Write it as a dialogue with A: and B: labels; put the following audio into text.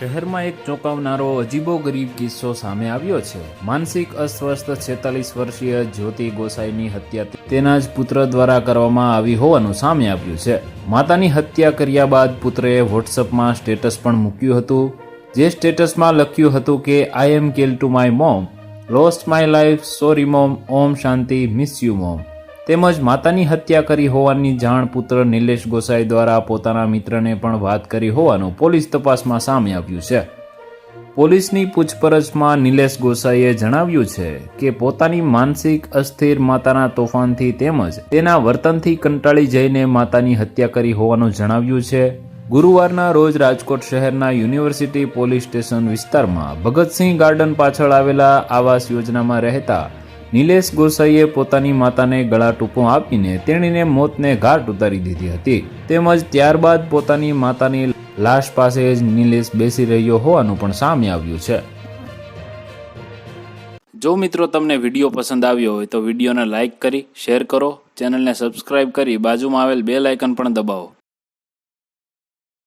A: સુરતમાં એક ચોંકાવનારો અજીબો ગરીબ કિસ્સો સામે આવ્યો છે. માનસિક અસ્વસ્થ છેતાલીસ વર્ષીય જ્યોતિ ગોસાઈની હત્યા તેના જ પુત્ર દ્વારા કરવામાં આવી હોવાનું સામે આવ્યું છે. માતાની હત્યા કર્યા બાદ પુત્રએ વોટ્સઅપમાં સ્ટેટસ પણ મૂક્યું હતું. જે સ્ટેટસમાં લખ્યું હતું કે I am call to my mom lost my life sorry mom Om Shanti. Miss you mom તેમજ માતાની હત્યા કરી હોવાની જાણ પુત્ર નિલેશ ગોસાઈ દ્વારા પોતાના મિત્રને પણ વાત કરી હોવાનું પોલીસ તપાસમાં સામે આવ્યું છે. પોલીસની પૂછપરછમાં નિલેશ ગોસાઈએ જણાવ્યું છે કે પોતાની માનસિક અસ્થિર માતાના તોફાનથી તેમજ તેના વર્તનથી કંટાળી જઈને માતાની હત્યા કરી હોવાનું જણાવ્યું છે. ગુરુવારના રોજ રાજકોટ શહેરના યુનિવર્સિટી પોલીસ સ્ટેશન વિસ્તારમાં ભગતસિંહ ગાર્ડન પાછળ આવેલા આવાસ યોજનામાં રહેતા નિલેશ ગોસાઈએ પોતાની માતાને ગળા ટૂંપો આપીને તેણીને મોતને ઘાટ ઉતારી દીધી હતી. તેમજ ત્યારબાદ પોતાની માતાની લાશ પાસે જ નિલેશ બેસી રહ્યો હોવાનું પણ સામે આવ્યું છે. જો મિત્રો તમને વીડિયો પસંદ આવ્યો હોય તો વિડીયોને લાઇક કરી, શેર કરો, ચેનલને સબસ્ક્રાઇબ કરી બાજુમાં આવેલ બે લાઇકન પણ દબાવો.